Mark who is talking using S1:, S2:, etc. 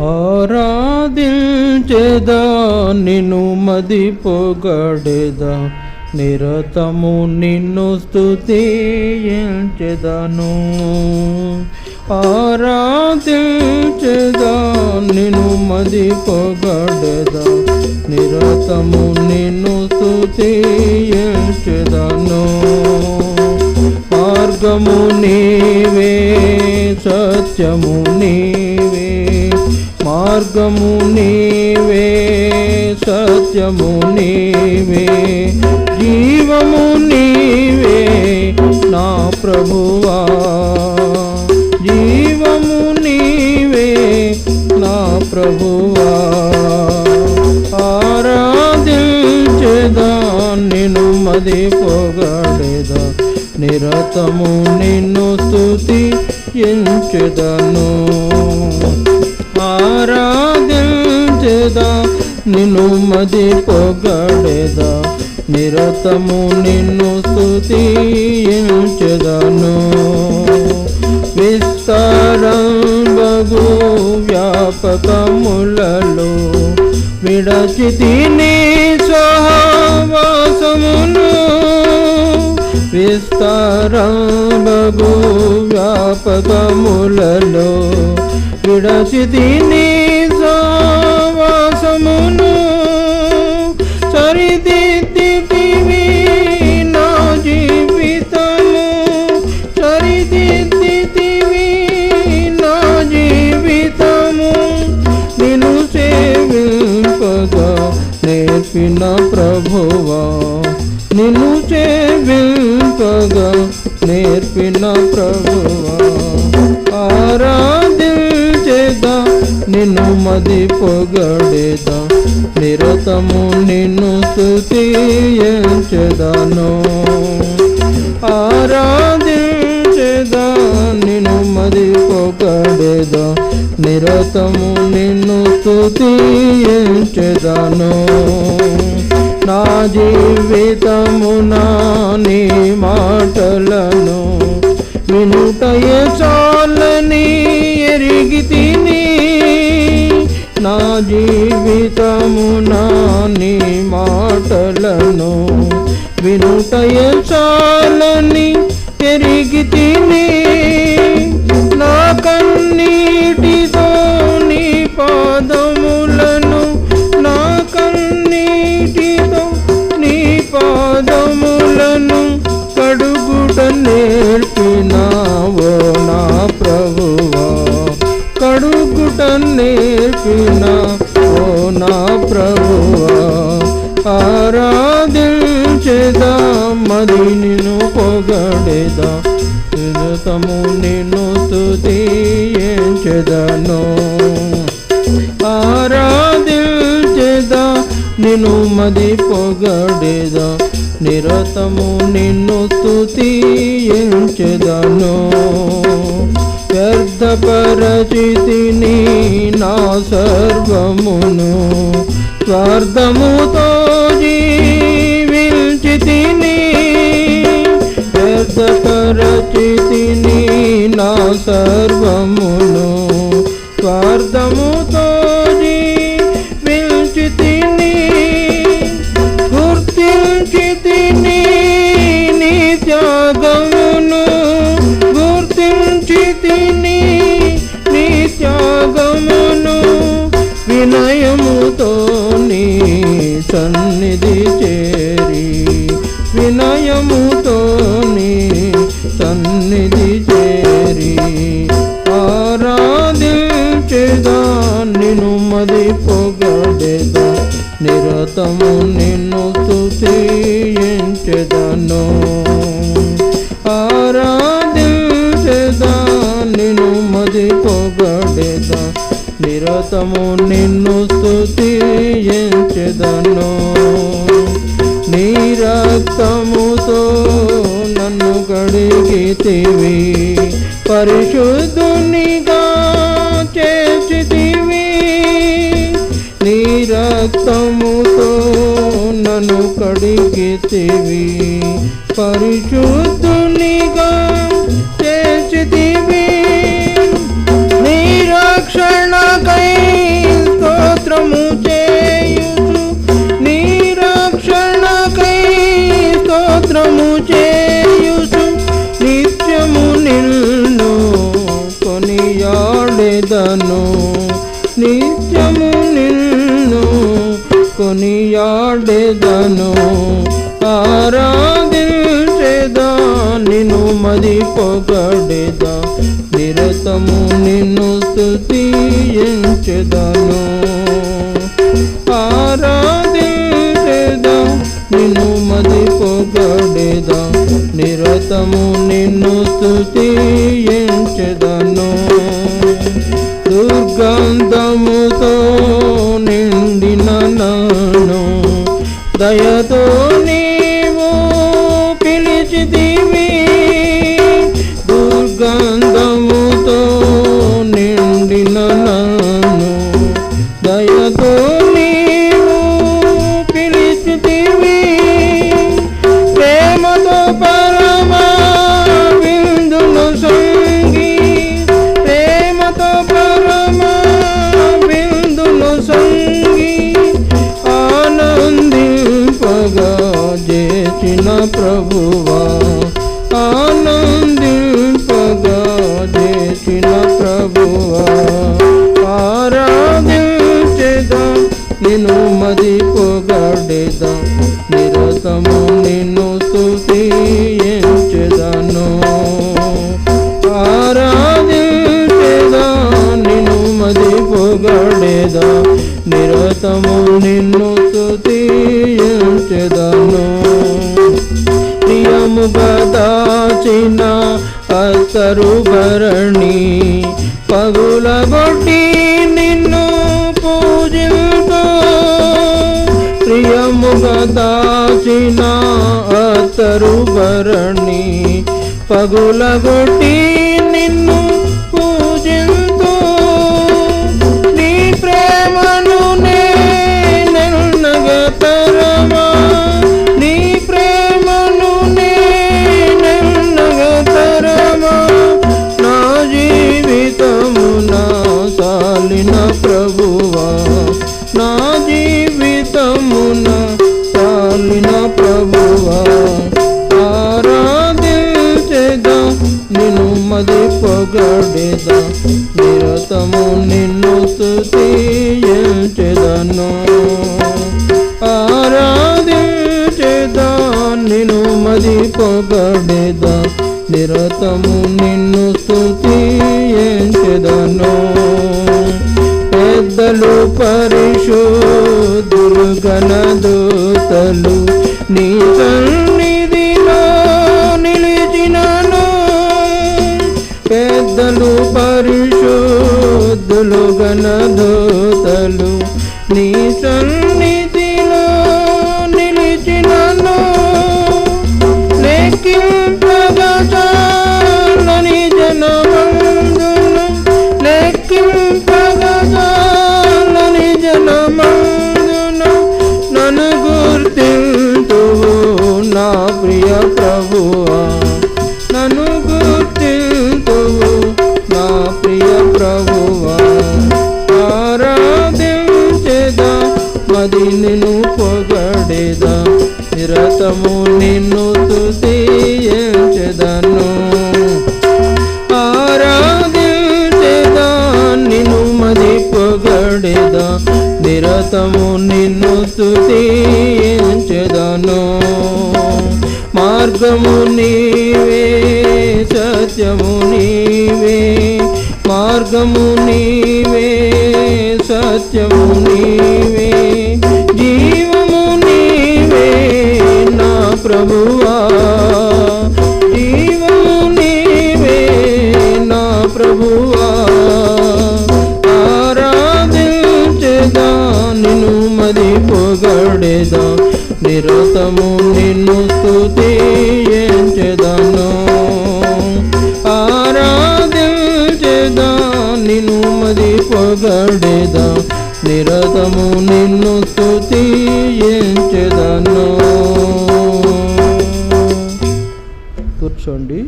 S1: ఆరాధించేదా నిన్ను మది పొగడేదా నిరతము నిన్ను స్తుతించెదను. ఆరాధించేదా నిన్ను మది పొగడేదా నిరతము నిన్ను స్తుతించెదను. మార్గము నీవే సత్యము నీవే మార్గము నీవే సత్యము నీవే జీవము నీవే నా ప్రభువా. జీవము నీవే నా ప్రభువా. ఆరాధించేదా నిన్ను మది పొగడేదా. నిరతము నిన్ను స్థుతి ఎంచెదను నిన్ను మది పొగడేదా? నిరతము నిన్ను స్తుతి ఎంచెదను విస్తారం బగు వ్యాపకములలో విడచితి తిని సహవాసమును. విస్తారం బగు వ్యాపకములలో విడచితి నీ ప్రభువా నిన్ను సేవింపగా నేర్పిన ప్రభువా. ఆరాధించేదా నిన్ను మది పొగడేదా నిరతము నిన్ను స్తుతించెదను ఆరాధించేదా నిన్ను మది పొగడేదా నిరతము నిన్ను స్తుతించెదను నా జీవితమున నీ మాటలను వినుటయే చాలని ఎరిగి తిని నా జీవితమున నీ మాటలను వినుటయే చాలని ఎరిగి తిని నా కన్నీటితో నీ పాదములను ఆరాధించేదా? మరి నిన్ను పొగడేదా? నిరతము నిన్ను తుదీయించెదను ఆరాధించేదా? నిన్ను మది పొగడేదా? నిరతము నిన్ను స్తుతించెదను? వ్యర్థపరచితిని నా సర్వమును స్వార్థముతో స్థితిని నా సర్వమును స్వార్థముతో జీవించితిని గుర్తించితిని నీ త్యాగమును గుర్తించితిని నీ త్యాగమును వినయముతో నీ సన్ని నిన్ను స్తుతించెదను ఆరాధించేదా? నిన్ను మది పొగడేదా నిరతము నిన్ను స్తుతించెదను నీ రక్తముతో నన్ను కడిగితివి. పరిశుద్ధ చేతివి పరిశుద్ధునిగా చేచితివి నీ రక్షణకై స్తోత్రము చేయుచు. నీ స్తోత్రము చేయుచు. నిత్యము నిన్ను కొనియాడెదను. నిత్యము నిన్ను కొనియాడెదను. నిన్ను మది పొగడేదా నిరతము నిన్ను స్తుతించెదను. ఆరాధించేదా నిన్ను మది పొగడేదా నిరతము నిన్ను స్తుతించెదను. దుర్గంధముతో నిండిన నన్ను దయతో ప్రభువా ఆనందింపగా చేసిన ప్రభువా. ఆరాధించేదా నిన్ను మది పొగడేదా నిరతము అసరు భరణి పగులగొట్టి నిన్ను పూజిల్తో ప్రియముగా దాచిన అతరు భరణి పగులగొట్టి నిన్ను స్తుతించెదను ఆరాధించేదా నిన్ను మది పొగడేదా? నిరతము నిన్ను స్తుతించెదను పెద్దలు పరిశుద్ధులు గణదూతలు నీ సన్నిధిలో నీ సన్నిధిలో నిన్ను పొగడేదా? నిరతము నిన్ను తుదను ఆరాధించేదా? నిన్ను మది పొగడేదా? నిరతము నిన్ను తుదను మార్గము నీవే సత్యము నీవే. మార్గము నీవే సత్యము నీవే. స్తుతించెదను ఆరాధించేదా? నిన్ను మది పొగడేదా? నిరతము నిన్ను స్తుతించెదను కూర్చోండి.